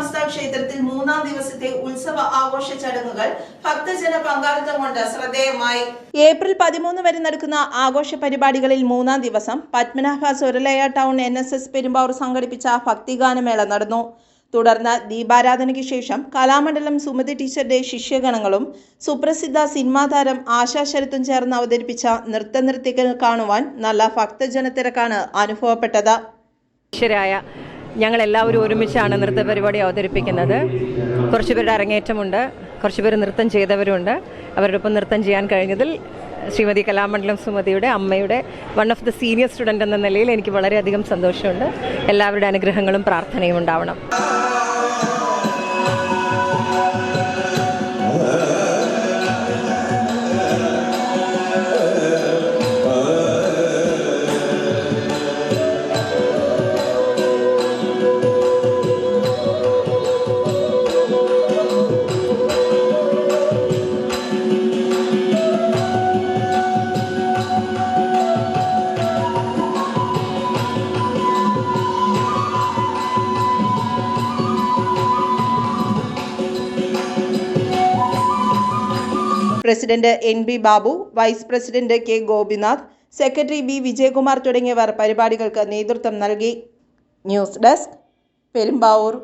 ശാസ്താ ക്ഷേത്രത്തിൽ മൂന്നാം ദിവസത്തെ ഉത്സവ ആഘോഷ ചടങ്ങുകൾ ഭക്തജന പങ്കാളിത്തം കൊണ്ട് ശ്രദ്ധേയമായി. ഏപ്രിൽ പതിമൂന്ന് വരെ നടക്കുന്ന ആഘോഷ പരിപാടികളിൽ മൂന്നാം ദിവസം Padmanabha Suralaya town N S S Perumbavoor സംഘടിപ്പിച്ച ഭക്തിഗാനമേള നടന്നു. തുടർന്ന് ദീപാരാധനയ്ക്ക് ശേഷം കലാമണ്ഡലം സുമതി ടീച്ചറുടെ ശിഷ്യഗണങ്ങളും സുപ്രസിദ്ധ സിനിമാ താരം ആശാ ശരത്തും ചേർന്ന് അവതരിപ്പിച്ച നൃത്തനൃത്യങ്ങൾ കാണുവാൻ നല്ല ഭക്തജനത്തിരക്കാണ് അനുഭവപ്പെട്ടത്. ശരായ ഞങ്ങൾ എല്ലാവരും ഒരുമിച്ചാണ് നൃത്ത പരിപാടി അവതരിപ്പിക്കുന്നത്. കുറച്ച് പേരുടെ അരങ്ങേറ്റമുണ്ട്. കുറച്ചുപേർ നൃത്തം ചെയ്തവരുണ്ട്. അവരുടെ ഒപ്പം നൃത്തം ചെയ്യാൻ കഴിഞ്ഞതിൽ ശ്രീമതി കലാമണ്ഡലം സുമതിയുടെ അമ്മയുടെ one of the senior student എന്ന നിലയിൽ എനിക്ക് വളരെയധികം സന്തോഷമുണ്ട്. എല്ലാവരുടെ അനുഗ്രഹങ്ങളും പ്രാർത്ഥനയും ഉണ്ടാവണം. President N B Babu vice president K Gopinath secretary B Vijayakumar തുടങ്ങിയവർ പരിപാടികൾക്ക് നേതൃത്വം നൽകി. News desk Perumbavoor.